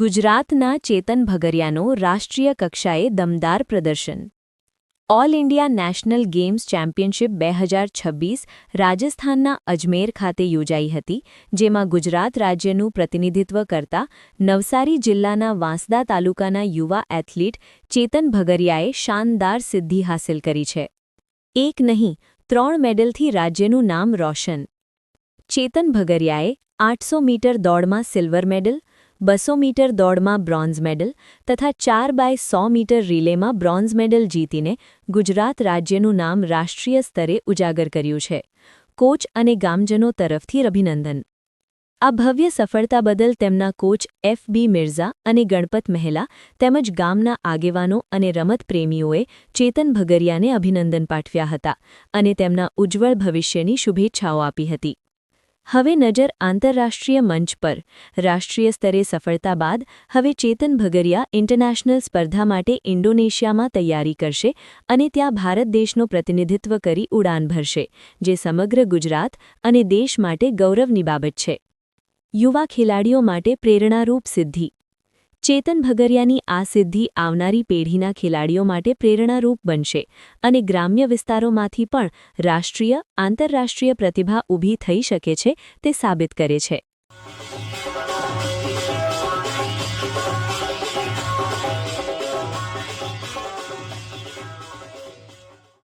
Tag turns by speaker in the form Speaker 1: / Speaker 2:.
Speaker 1: ગુજરાતના ચેતન ભગરિયાનો રાષ્ટ્રીય કક્ષાએ દમદાર પ્રદર્શન. All India national games championship બે હજાર છવ્વીસ રાજસ્થાનના અજમેર ખાતે યોજાઈ હતી, જેમાં ગુજરાત રાજ્યનું પ્રતિનિધિત્વ કરતા નવસારી જિલ્લાના વાંસદા તાલુકાના યુવા એથ્લીટ ચેતન ભગરિયાએ શાનદાર સિદ્ધિ હાંસલ કરી છે. એક નહીં, ત્રણ મેડલથી રાજ્યનું નામ રોશન. ચેતન ભગરિયાએ આઠસો મીટર દોડમાં સિલ્વર મેડલ બસો મીટર દોડમાં બ્રોન્ઝ મેડલ તથા ચાર બાય સો મીટર રિલેમાં બ્રોન્ઝ મેડલ જીતીને ગુજરાત રાજ્યનું નામ રાષ્ટ્રીય સ્તરે ઉજાગર કર્યું છે. કોચ અને ગામજનો તરફથી અભિનંદન. આ ભવ્ય સફળતા બદલ તેમના કોચ એફ બી મિર્ઝા અને ગણપત મહેલા તેમજ ગામના આગેવાનો અને રમત પ્રેમીઓએ ચેતન ભગરિયાને અભિનંદન પાઠવ્યા હતા અને તેમના ઉજ્જવળ ભવિષ્યની શુભેચ્છાઓ આપી હતી. હવે નજર આંતરરાષ્ટ્રીય મંચ પર. રાષ્ટ્રીય સ્તરે સફળતા બાદ હવે ચેતન ભગરિયા ઇન્ટરનેશનલ સ્પર્ધા માટે ઇન્ડોનેશિયામાં તૈયારી કરશે અને ત્યાં ભારત દેશનું પ્રતિનિધિત્વ કરી ઉડાન ભરશે, જે સમગ્ર ગુજરાત અને દેશ માટે ગૌરવની બાબત છે. યુવા ખેલાડીઓ માટે પ્રેરણારૂપ સિદ્ધિ. ચેતન ભગરિયાની આ સિદ્ધિ આવનારી પેઢીના ખેલાડીઓ માટે પ્રેરણારૂપ બનશે અને ગ્રામ્ય વિસ્તારોમાંથી પણ રાષ્ટ્રીય, આંતરરાષ્ટ્રીય પ્રતિભા ઊભી થઈ શકે છે તે સાબિત કરે છે.